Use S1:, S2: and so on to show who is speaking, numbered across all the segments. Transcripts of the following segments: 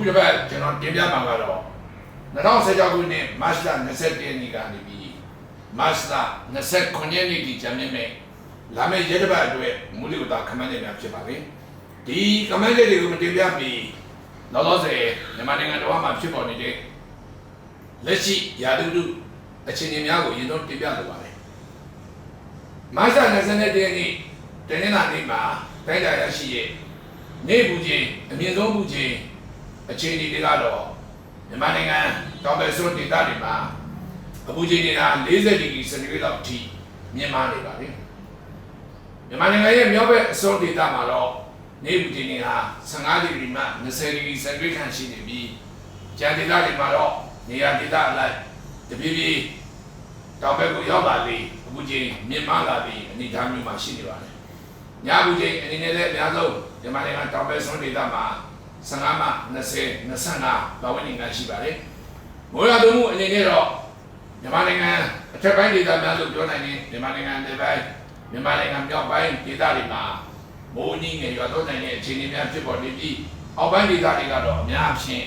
S1: အခုတစ်ပတ်ကျွန်တော်တင်ပြမှာကတော့2016ခုနှစ်မတ်လ21ရက်နေ့ကနေပြီးမတ်လ29ရက်နေ့ဒီဂျမ်မြင့်မဲ့လာမယ့်ရက်တစ်ပတ်အတွက်မူလကတာခမန်းတွေများဖြစ်ပါလေဒီခမန်းတွေကိုမတင်ပြမီလောလောဆယ်မြန်မာနိုင်ငံတော်မှာဖြစ်ပေါ်နေတဲ့လက်ရှိရာသီဥတုအခြေအနေများကိုရင်တော့တင်ပြလိုပါတယ်မတ်လ21ရက်နေ့တနင်္လာနေ့မှာတိုင်းတာရရှိရဲ့နေပူချင်းအမြင့်ဆုံးပူချင်း အခြေအနေတွေကတော့မြန်မာနိုင်ငံတောင်ဘက်စွန်းဒေသတွေမှာအပူချိန်တွေက40ဒီဂရီစင်တီဂရိတ်လောက်အထိမြင့်မားနေပါပြီမြန်မာနိုင်ငံရဲ့မြောက်ဘက်အစွန်းဒေသမှာတော့နေပူချိန်တွေက15ဒီဂရီမှ20ဒီဂရီစင်တီဂရိတ်ခန့်ရှိနေပြီးကျန်ဒေသတွေမှာတော့နေရာဒေသအလိုက်တပြေးပြေးတောင်ဘက်ကိုရောက်လာလေအပူချိန်မြင့်မားလာပြီးအနေအထားမျိုးမှာရှိနေပါတယ်ညဘူးချင်းအနေနဲ့လည်းအများဆုံးမြန်မာနိုင်ငံတောင်ဘက်စွန်းဒေသမှာ 15မှ20 25ပတ်ဝန်းကျင်ကရှိပါတယ်။မိုးရွာသွန်းမှုအနေနဲ့တော့မြန်မာနိုင်ငံအထက်ပိုင်းဒေသများလို့ပြောနိုင်ရင်မြန်မာနိုင်ငံနယ်ပိုင်းမြန်မာနိုင်ငံမြောက်ပိုင်းဒေသတွေမှာမိုးကြီးငယ်ရွာသွန်းနိုင်တဲ့အခြေအနေများဖြစ်ပေါ်နေပြီးအောက်ပိုင်းဒေသတွေကတော့အများအပြား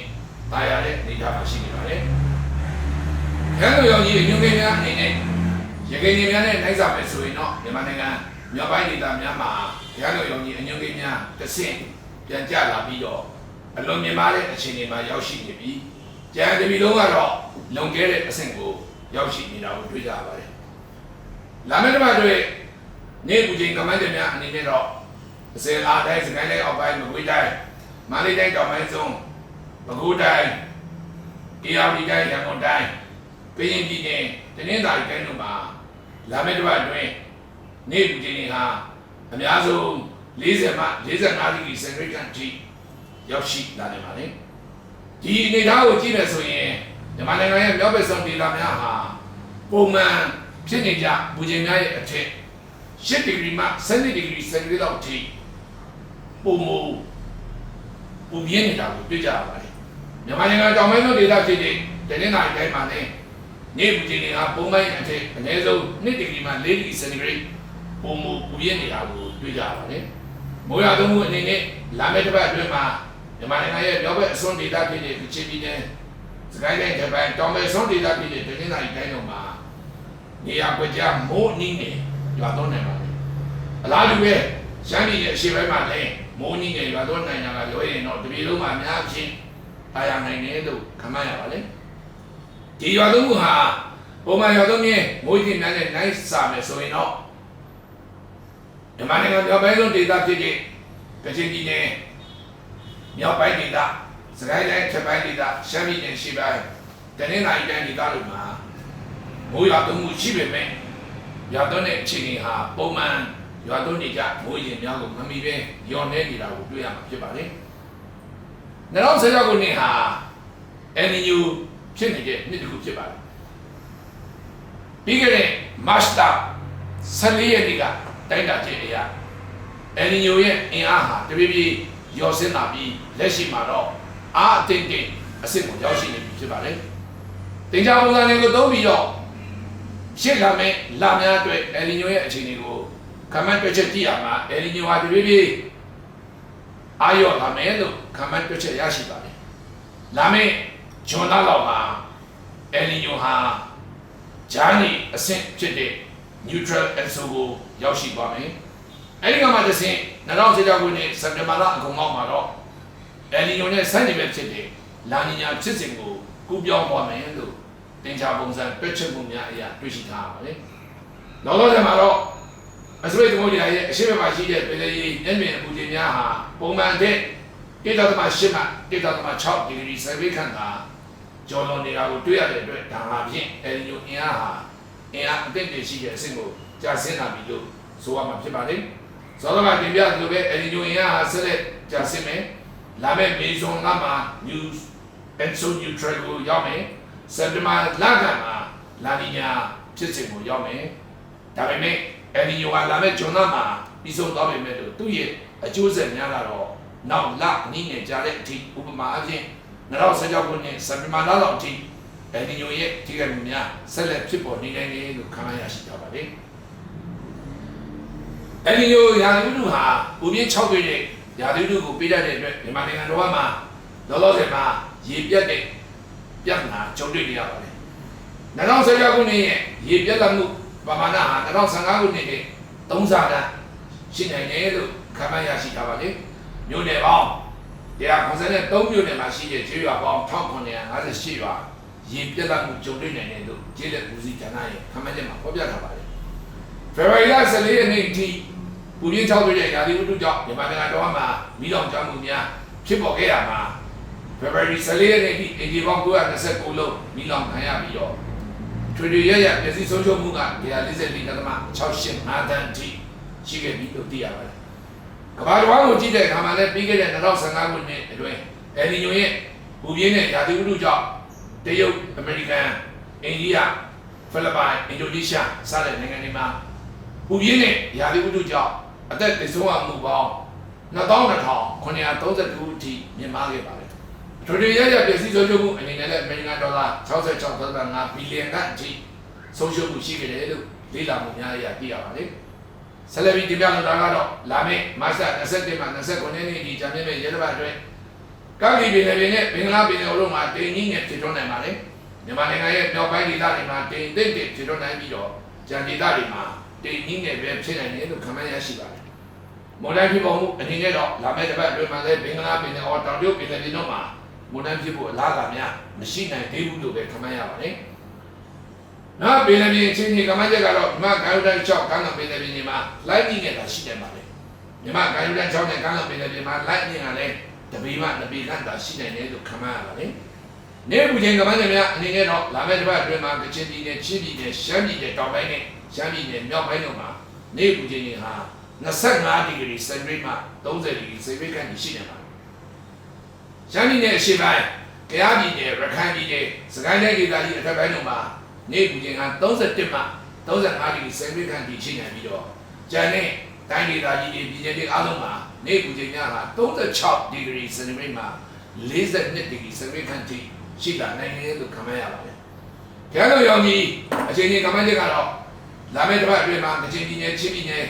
S1: တာယာတဲ့အနေအထားမှာရှိနေပါတယ်။ခဲလိုရောင်ကြီးအညွန့်ကိန်းများအနေနဲ့ရခိုင်ပြည်များနဲ့နိုင်စားမယ်ဆိုရင်တော့မြန်မာနိုင်ငံမြောက်ပိုင်းဒေသများမှာရဟန်းတော်ယုံကြည်အညွန့်ကိန်းများတစ်ဆင့်ပြန်ကျလာပြီးတော့ အလွန်မြင့်မားတဲ့အခြေအနေမှာရောက်ရှိနေပြီးကျန်တပီလုံးကတော့လွန်ကဲတဲ့အဆင့်ကိုရောက်ရှိနေတာကိုတွေ့ကြရပါတယ်။လာမယ့်တစ်ပတ်တွေနေပူချိန်ကမန်းတွေများအနေနဲ့တော့အစင်အားတိုင်းစကိုင်းတိုင်းအောက်ပိုင်းမကွေးတိုင်းမန္တလေးတိုင်းတောင်ပိုင်းဆုံးပဲခူးတိုင်းအေရဝတီတိုင်းရန်ကုန်တိုင်းပြည်ရင်ပြည်နယ်တနင်္သာရီတိုင်းတို့မှာလာမယ့်တစ်ပတ်အတွင်းနေ့လူချင်းတွေဟာအများဆုံး40မှ45ဒီဂရီစင်တီဂရိတ်အထိ ရောက်ရှိလာနေပါလေဒီအနေအထားကိုကြည့်မယ်ဆိုရင်မြန်မာနိုင်ငံရဲ့မြောက်ဘက်ဆုံးဒေသများဟာပုံမှန်ဖြစ်နေကြပူချိန်များရဲ့အထက်10ဒီဂရီမှ12ဒီဂရီစင်တီဂရိတ်လောက်အထိပုံမူပူပြင်းနေတာကိုတွေ့ကြရပါတယ်မြန်မာနိုင်ငံတောင်ပိုင်းသောဒေသဖြစ်တဲ့တနင်္သာရီတိုင်းမှာလည်းနေ့ပူချိန်တွေကပုံမှန်အထက်အနည်းဆုံး2ဒီဂရီမှ4ဒီဂရီစင်တီဂရိတ်ပုံမူပူပြင်းနေတာကိုတွေ့ကြရပါတယ်။မိုးရွာသွန်းမှုအနေနဲ့လာမယ့်တစ်ပတ်အတွင်းမှာ မြန်မာနိုင်ငံရဲ့မြောက်ဘက်အစွန်းဒေသဖြစ်တဲ့ကချင်ပြည်နယ်စကိုင်းတိုင်းဂျပန်တောင်ဘက်အစွန်းဒေသဖြစ်တဲ့တနင်္သာရီတိုင်းတို့မှာနေရာကွက်ကြားမိုးအနည်းနဲ့ရွာသွန်းနိုင်ပါတယ်။အလားတူပဲရှမ်းပြည်နယ်အရှေ့ပိုင်းမှာလည်းမိုးအနည်းနဲ့ရွာသွန်းနိုင်တာကလွှဲရင်တော့တပြည်လုံးမှာအများကြီးအာရနိုင်တယ်လို့ခန့်မှန်းရပါတယ်။ဒီရွာသွန်းမှုဟာပုံမှန်ရွာသွန်းမြဲမိုးကြီးများနဲ့နိုင်စာမယ်ဆိုရင်တော့မြန်မာနိုင်ငံမြောက်ပိုင်းဆုံးဒေသဖြစ်တဲ့ကချင်ပြည်နယ် မြောက်ပိုင်းဒေသစကိုင်းတိုင်းထက်ပိုင်းဒေသရှမ်းပြည်နယ်ရှေ့ပိုင်းတနင်္သာရီတိုင်းဒေသတို့မှာမိုးရွာသွန်းမှုရှိပေမဲ့ရွာသွန်းတဲ့အခြေအနေဟာပုံမှန်ရွာသွန်းနေကြမိုးရင်များကိုမမီပဲညော်နေနေတာကိုတွေ့ရမှာဖြစ်ပါတယ်။2016ခုနှစ်ဟာအန်နီယူဖြစ်နေတဲ့နှစ်တစ်ခုဖြစ်ပါတယ်။ပြီးခဲ့တဲ့မတ်လ14ရက်နေ့ကတိုက်တာခြင်းအရာအယ်နီညိုရဲ့အင်အားဟာတပြေးပြေး ရောဆင်းလာပြီးလက်ရှိမှာတော့အားအသိသိအဆင့်ကိုရောက်ရှိနေပြီဖြစ်ပါတယ်။တင်ကြပုံစံတွေကိုသုံးပြီးတော့ရှေ့လာမယ့်လာများအတွက်အယ်နီညိုရဲ့အခြေအနေကိုခမန်းတွက်ချက်ကြည့်ရမှာအယ်နီညိုဟာတပြေးပြေးအာရော့လာမယ်လို့ခမန်းတွက်ချက်ရရှိပါတယ်။လာမယ့်ဂျွန်လာလောက်မှာအယ်နီညိုဟာဂျာနီအဆင့်ဖြစ်တဲ့ neutral EXO ကိုရောက်ရှိသွားမယ်။ အဲဒီကမှတစ်ဆင့်2016ခုနှစ်စက်တင်ဘာလအကုန်လောက်မှာတော့အယ်နီယိုနဲ့ဆန်းနေပဲဖြစ်တဲ့လာနီညာဖြစ်စဉ်ကိုကူးပြောင်းသွားမယ်လို့တင်ချပုံစံတွက်ချက်မှုများအရာတွေ့ရှိထားပါလေ။လောလောဆယ်မှာတော့အစရိတ်သမုဒ္ဒရာရဲ့အရှိမမှာရှိတဲ့ပြည်လေမျက်မြင်အပူချိန်များဟာပုံမှန်တဲ့1.8မှ1.6ဒီဂရီဆယ်ဗီခန့်သာကျော်လွန်နေတာကိုတွေ့ရတဲ့အတွက်ဒါဟာဖြင့်အယ်နီယိုအင်အားဟာအင်အားအသင့်တည်ရှိတဲ့အဆင့်ကိုကြာဆင်းလာပြီလို့ဆိုရမှာဖြစ်ပါတယ်။ ဇောလကတင်ပြသလိုပဲအရင်ညိုအင်အားဟာဆက်လက်ကြာဆင်းမယ်။လာမယ့်မေဇွန်လမှာ news and so neutral ကိုရောက်မယ်။စက်တင်ဘာလကမှာလာနီညာဖြစ်စဉ်ကိုရောက်မယ်။ဒါပေမဲ့အရင်ညိုကလာမယ့်ဂျွန်လမှာပြီးဆုံးသွားပြီမဲ့လို့သူ့ရဲ့အကျိုးဆက်များလာတော့နောက်လအနည်းငယ်ကြာတဲ့အထိဥပမာအဖြစ်2016ခုနှစ်စက်တင်ဘာလလောက်အထိအဲဒီညိုရဲ့ဒီကံများဆက်လက်ဖြစ်ပေါ်နေနိုင်တယ်လို့ခန့်မှန်းရရှိကြပါတယ်။ အဲဒီညိုရာသီဥတုဟာပူပြင်း6တွေ့တဲ့ရာသီဥတုကိုပေးတတ်တဲ့အတွက်မြန်မာနိုင်ငံတော်မှာလောလောဆယ်မှာရေပြတ်တဲ့ပြဿနာကြုံတွေ့နေရပါတယ်2016ခုနှစ်ရဲ့ရေပြတ်တတ်မှုပမာဏဟာ2015ခုနှစ်နဲ့3ဆတန်းရှိနိုင်တယ်လို့ခန့်မှန်းရရှိထားပါတယ်မြို့နယ်ပေါင်း193မြို့နယ်မှာရှိတဲ့ကျေးရွာပေါင်း1958ရွာရေပြတ်တတ်မှုကြုံတွေ့နိုင်တယ်လို့ကျေးလက်ဦးစီးဌာနရဲ့ခန့်မှန်းချက်မှာဖော်ပြထားပါတယ်ဖေဖော်ဝါရီလ14ရက်နေ့ထိ ပူပြင်း6တွေ့တဲ့ရာသီဥတုကြောင့်မြန်မာနိုင်ငံတော်မှာမိလောင်ကျွမ်းမှုများဖြစ်ပေါ်ခဲ့ရမှာဖေဖော်ဝါရီ14ရက်နေ့ထိအင်ဂျီပေါင်း929လုံးမိလောင်ခံရပြီးတော့ထွေထွေရရပျက်စီးဆုံးရှုံးမှုက144.685တန်းအထိရှိခဲ့ပြီလို့သိရပါတယ်။ကမ္ဘာတော်ကိုကြည့်တဲ့အခါမှာလည်းပြီးခဲ့တဲ့2015ခုနှစ်အတွင်းအယ်နီညိုရဲ့ပူပြင်းတဲ့ရာသီဥတုကြောင့်တရုတ်အမေရိကန်အိန္ဒိယဖိလစ်ပိုင်အင်ဒိုနီးရှားစတဲ့နိုင်ငံတွေမှာပူပြင်းတဲ့ရာသီဥတုကြောင့် အသက်သေဆုံးရမှုပေါင်း22,932အထိမြင့်မားခဲ့ပါတယ်။ထိုတွေရရပစ္စည်းဆုံးရှုံးမှုအနေနဲ့လည်းအမေရိကန်ဒေါ်လာ66.5ဘီလီယံကအထိဆုံးရှုံးမှုရှိခဲ့တယ်လို့လေ့လာမှုများအရသိရပါတယ်။ဆက်လက်ပြီးတင်ပြလိုတာကတော့လာမယ့်မတ်လ27မှ29ရက်နေ့ဒီဂျာမြင့်မဲ့ရဲတပတ်အတွင်းကာဂီပင်လယ်ပြင်နဲ့ဘင်္ဂလားပင်လယ်အော်တို့မှာတင်ကြီးနဲ့ဖြစ်ထွန်းနိုင်ပါတယ်။မြန်မာနိုင်ငံရဲ့မြောက်ပိုင်းဒေသတွေမှာတင်သင့်တဲ့ဖြစ်ထွန်းနိုင်ပြီးတော့ကြံဒေသတွေမှာတင်ကြီးနဲ့ပဲဖြစ်နိုင်တယ်လို့ခန့်မှန်းရရှိပါတယ်။ မွန်တိုင်းဖြစ်ပေါ်မှုအနေနဲ့တော့လာမယ့်တစ်ပတ်အတွင်းမှာလည်းဘင်္ဂလားပင်လယ်အော်တောင်တရုတ်ပင်လယ်ပြင်တို့မှာမွန်တိုင်းဖြစ်ဖို့အလားအလာများမရှိနိုင်သေးဘူးလို့ပဲခန့်မှန်းရပါတယ်။နောက်ပင်လယ်ပြင်ချင်းကြီးကမှန်းချက်ကတော့မြမဂိုင်းတန်း6ကမ်းလွန်ပင်လယ်ပြင်တွေမှာလိုက်ပြီးနေတာရှိတယ်ပါလေ။မြမဂိုင်းတန်း6နဲ့ကမ်းလွန်ပင်လယ်ပြင်မှာလိုက်ပြီးတာလည်းတပေမှတပေကန့်တာရှိနိုင်တယ်လို့ခန့်မှန်းရပါတယ်။နေပူချိန်ကမှန်းချက်များအနေနဲ့တော့လာမယ့်တစ်ပတ်အတွင်းမှာကချင်ပြည်နယ်ချင်းပြည်နယ်ရှမ်းပြည်နယ်တောင်ပိုင်းနဲ့ရှမ်းပြည်နယ်မြောက်ပိုင်းတို့မှာနေပူချိန်တွေဟာ 25ဒီဂရီစင်တီဂရိတ်မှ30ဒီဂရီစင်တီဂရိတ်ခန့်ရှိနေပါတယ်။ရှမ်းပြည်နယ်အရှေ့ပိုင်း၊ကယားပြည်နယ်၊ရခိုင်ပြည်နယ်၊စကိုင်းတိုင်းဒေသကြီးအထက်ပိုင်းတို့မှာနေပူချိန်ဟာ31မှ35ဒီဂရီစင်တီဂရိတ်ခန့်ရှိနေပြီးတော့ကျန်တဲ့တိုင်းဒေသကြီးတွေပြည်နယ်တွေအားလုံးမှာနေပူချိန်များဟာ36ဒီဂရီစင်တီဂရိတ်မှ42ဒီဂရီစင်တီဂရိတ်ခန့်ထိရှိလာနိုင်တယ်လို့ခန့်မှန်းရပါတယ်။ကျန်တဲ့ရောင်ကြီးအခြေအနေကမှန်းချက်ကတော့လာမယ့်တစ်ပတ်အတွင်းမှာကချင်ပြည်နယ်ချင်းပြည်နယ်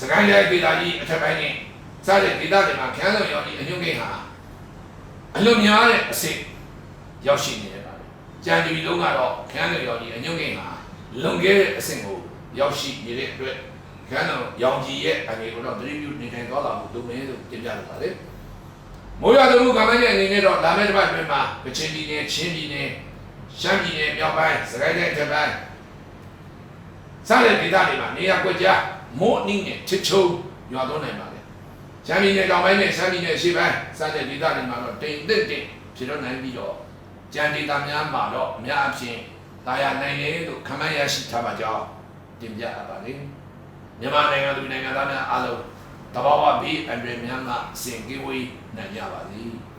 S1: စကိုင်းတိုင်းဒေသကြီးအထက်ပိုင်းနဲ့စတဲ့ဒေသတွေမှာခန်းလုံရောင်ကြီးအညွန့်ကိန်းဟာအလွန်များတဲ့အဆင့်ရောက်ရှိနေတယ်ပါပဲ။ကြံဒီလုံးကတော့ခန်းလုံရောင်ကြီးအညွန့်ကိန်းဟာလွန်ခဲ့တဲ့အဆင့်ကိုရောက်ရှိနေတဲ့အတွက်ခန်းလုံရောင်ကြီးရဲ့အနေကိုတော့သတိပြုနေထိုင်သွားလာမှုလုပ်မယ်လို့တင်ပြလိုပါတယ်။မိုးရွာသွန်းမှုကမှန်းချက်အနေနဲ့တော့လာမယ့်တစ်ပတ်အတွင်းမှာကချင်ပြည်နယ်ချင်းပြည်နယ်ရှမ်းပြည်နယ်မြောက်ပိုင်းစကိုင်းတိုင်းအထက်ပိုင်းစတဲ့ဒေသတွေမှာနေရာကွက်ကြား မိုးအနည်းနဲ့ချစ်ချုံရွာသွန်းနိုင်ပါတယ်။ရှမ်းပြည်နယ်တောင်ပိုင်းနဲ့ရှမ်းပြည်နယ်အရှေ့ပိုင်းစတဲ့ဒေသတွေမှာတော့တိမ်တက်တက်ဖြစ်တော့နိုင်ပြီးတော့ကြံဒေသများမှာတော့အများအပြားတာယာနိုင်တယ်လို့ခန့်မှန်းရရှိထားပါကြောင်းတင်ပြအပ်ပါတယ်။မြန်မာနိုင်ငံသူနိုင်ငံသားများအားလုံးတဘာဝဘေးအန္တရာယ်များမှအစဉ်ကင်းဝေးနိုင်ကြပါစေ။